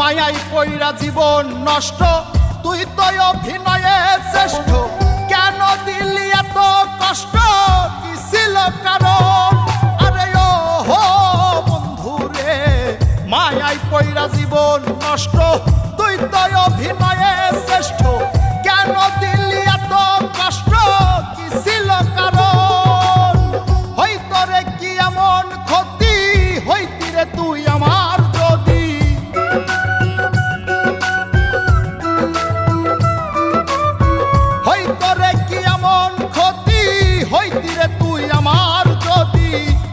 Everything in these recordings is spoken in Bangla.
মায়াই কইরা জীবন নষ্ট, তুই তো অভিনয়ে শ্রেষ্ঠ। কেন দিলি এত কষ্ট? কি ছিল কারণ? আরে ও হো মায়াই পইরা জীবন নষ্ট, তুই তো অভিনয়ে শ্রেষ্ঠ। কেন দিলি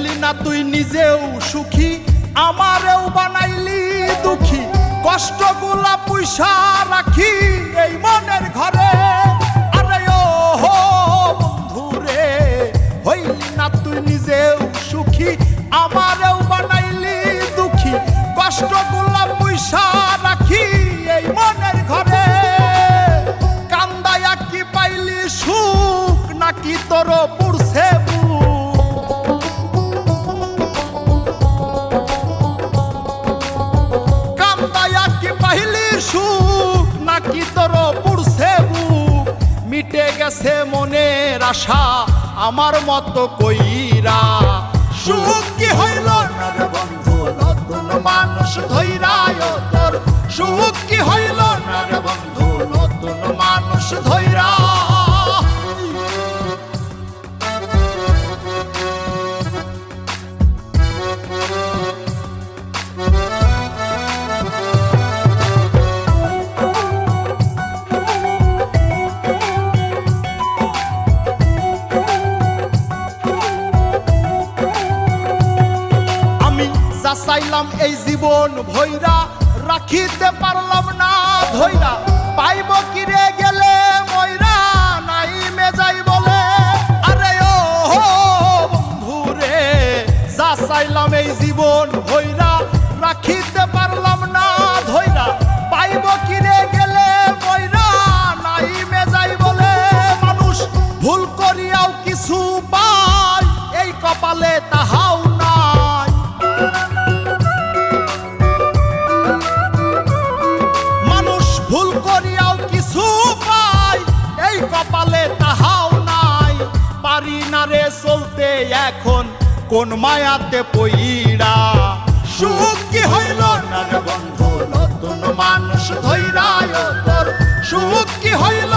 হইলি না তুই নিজেও সুখী? আমারেও বানাইলি দুঃখী। কষ্টগুলা পয়সা রাখি এই মনের ঘরে। আরে ও হো বন্ধু হইলি না তুই নিজেও সুখী? আমারেও বানাইলি দুঃখী। কষ্টগুলা সুখ নাকি তোর পুড়ছে বুক? মিটে গেছে মনের আশা, আমার মতো কইরা। সুখ কি হইল? বন্ধু, নতুন মানুষ ধৈরায় তোর সুখ কি হইল? চাইলাম এই জীবন ভৈরা, রাখিতে পারলাম না ধৈরা। পাইব কিরে গেলে ময়রা, নাই মে যাই বলে। আরে ও বন্ধুরে, যা চাইলাম এই জীবন এখন কোন মায়াতে পইরা সুখ কি হইল না বন্ধু, নতুন মানুষ ধৈরায় তোর সুখ কি হইল